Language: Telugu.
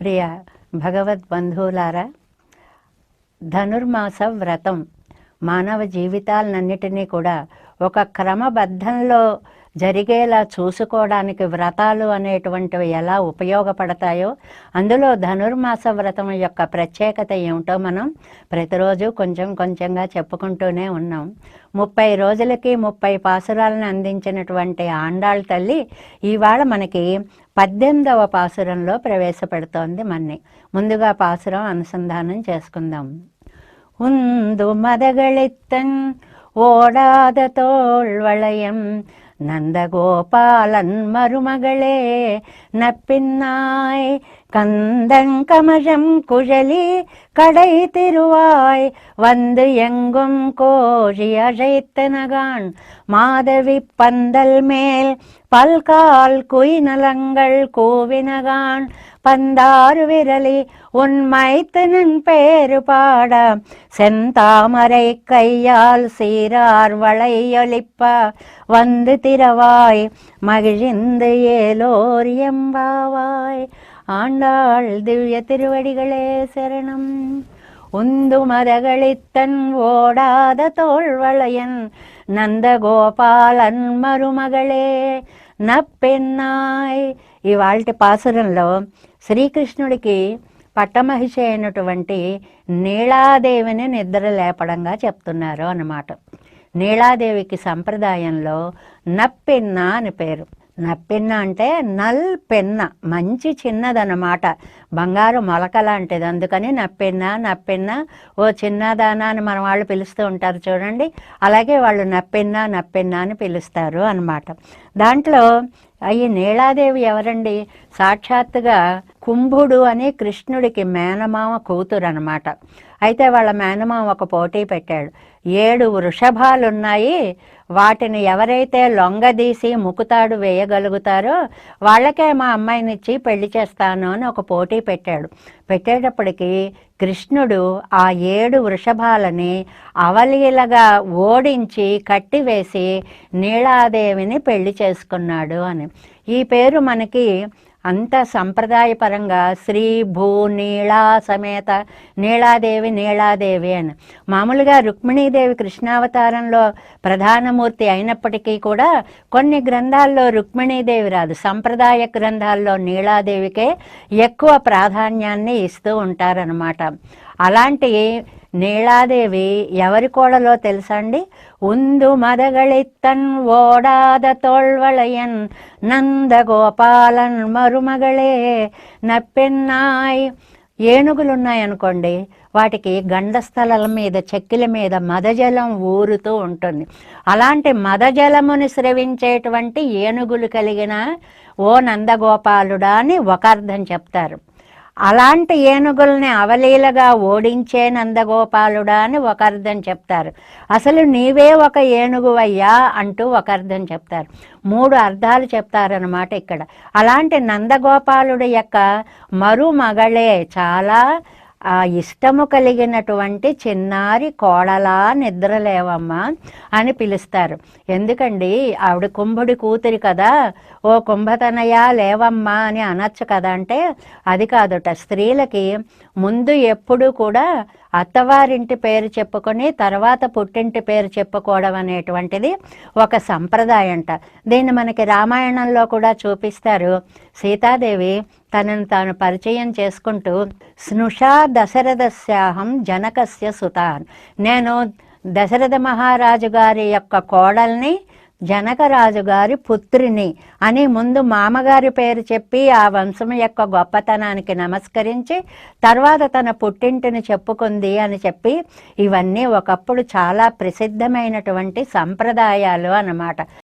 ప్రియ భగవద్ బంధువులారా ధనుర్మాస వ్రతం మానవ జీవితాలన్నిటినీ కూడా ఒక క్రమబద్ధంలో జరిగేలా చూసుకోవడానికి వ్రతాలు అనేటువంటివి ఎలా ఉపయోగపడతాయో అందులో ధనుర్మాస వ్రతం యొక్క ప్రత్యేకత ఏమిటో మనం ప్రతిరోజు కొంచెం కొంచెంగా చెప్పుకుంటూనే ఉన్నాం ముప్పై రోజులకి ముప్పై పాసురాలను అందించినటువంటి ఆండాళ్ళ తల్లి ఇవాళ మనకి పద్దెనిమిదవ పాసురంలో ప్రవేశపెడుతోంది మన్ని ముందుగా పాసురం అనుసంధానం చేసుకుందాం உந்து மதகளித்தன் ஓடாத தோல் வளையம் நந்தகோபாலன் மருமகளே நப்பின்னாய் கந்தங்கமஜம் குழலி கடை திருவாய் வந்து எங்கும் கோழி அழைத்தனகான் மாதவி பந்தல் மேல் பல்கால் குயினலங்கள் கோவினகான் பந்தாறு விரலி உன் பேரு பாட செந்தாமரை கையால் சீரார் வளையொலிப்ப வந்து திரவாய் மகிழ்ந்து ஏலோர் எம்பாவாய். ஆண்டாள் திவ்ய திருவடிகளே சரணம் உந்து மதகளித்தன் ஓடாத தோள்வளையன் నందగోపాలన్ మరుమగళే నప్పెన్నాయ్ ఇవాల్టి పాసురంలో శ్రీకృష్ణుడికి పట్టమహిషి అయినటువంటి నీలాదేవిని నిద్ర లేపడంగా చెప్తున్నారు అన్నమాట నీలాదేవికి సంప్రదాయంలో నప్పెన్న అని పేరు నప్పెన్న అంటే నల్ పెన్న మంచి చిన్నదన్నమాట. బంగారు మొలక లాంటిది. అందుకని నప్పెన్న నప్పెన్న ఓ చిన్నదానా అని మన వాళ్ళు పిలుస్తూ ఉంటారు చూడండి. అలాగే వాళ్ళు నప్పెన్న నప్పెన్న అని పిలుస్తారు అన్నమాట. దాంట్లో అయ్యి నీళాదేవి ఎవరండి? సాక్షాత్తుగా కుంభుడు అని కృష్ణుడికి మేనమామ కూతురు అనమాట అయితే వాళ్ళ మేనమామ ఒక పోటీ పెట్టాడు. ఏడు వృషభాలున్నాయి. వాటిని ఎవరైతే లొంగదీసి ముకుతాడు వేయగలుగుతారో వాళ్ళకే మా అమ్మాయినిచ్చి పెళ్ళి చేస్తాను అని ఒక పోటీ పెట్టాడు. పెట్టేటప్పటికి కృష్ణుడు ఆ ఏడు వృషభాలని అవలీలగా ఓడించి కట్టివేసి నీళాదేవిని పెళ్ళి చేసుకున్నాడు అని. ఈ పేరు మనకి అంత సంప్రదాయపరంగా శ్రీ భూ నీళా సమేత నీళాదేవి నీళాదేవి అని. మామూలుగా రుక్మిణీదేవి కృష్ణావతారంలో ప్రధానమూర్తి అయినప్పటికీ కూడా కొన్ని గ్రంథాల్లో రుక్మిణీదేవి రాదు. సంప్రదాయ గ్రంథాల్లో నీళాదేవికే ఎక్కువ ప్రాధాన్యాన్ని ఇస్తూ ఉంటారనమాట అలాంటి నీళాదేవి ఎవరి కోడలో తెలుసండి? ఉందు మదగళిత్తన్ ఓడాద తోಳ್వళయన్ నందగోపాలన్ మరుమగళే నప్పెన్నాయ్. ఏనుగులున్నాయనుకోండి వాటికి గండస్థలాల మీద చెక్కిల మీద మదజలం ఊరుతూ ఉంటుంది. అలాంటి మదజలముని స్రవించేటువంటి ఏనుగులు కలిగిన ఓ నందగోపాలుడా అని ఒక అర్థం చెప్తారు. అలాంటి ఏనుగుల్ని అవలీలగా ఓడించే నందగోపాలుడా అని ఒక అర్థం చెప్తారు. అసలు నీవే ఒక ఏనుగువయ్యా అంటూ ఒక అర్థం చెప్తారు. మూడు అర్థాలు చెప్తారనమాట ఇక్కడ. అలాంటి నందగోపాలుడి యొక్క మరుమగళే చాలా ఆ ఇష్టము కలిగినటువంటి చిన్నారి కోడలా నిద్రలేవమ్మా అని పిలుస్తారు. ఎందుకండి? ఆవిడ కుంభుడి కూతురి కదా. ఓ కుంభతనయ లేవమ్మా అని అనొచ్చు కదా అంటే అది కాదుట. స్త్రీలకి ముందు ఎప్పుడు కూడా అత్తవారింటి పేరు చెప్పుకొని తర్వాత పుట్టింటి పేరు చెప్పుకోవడం అనేటువంటిది ఒక సంప్రదాయంట. దీన్ని మనకి రామాయణంలో కూడా చూపిస్తారు. సీతాదేవి తనను తాను పరిచయం చేసుకుంటూ స్నుషా దశరథస్యాహం జనకస్య సుతాన్. నేను దశరథ మహారాజు గారి యొక్క కోడల్ని జనకరాజు గారి పుత్రిని అని ముందు మామగారి పేరు చెప్పి ఆ వంశం యొక్క గొప్పతనానికి నమస్కరించి తర్వాత తన పుట్టింటిని చెప్పుకుంది అని చెప్పి ఇవన్నీ ఒకప్పుడు చాలా ప్రసిద్ధమైనటువంటి సంప్రదాయాలు అన్నమాట.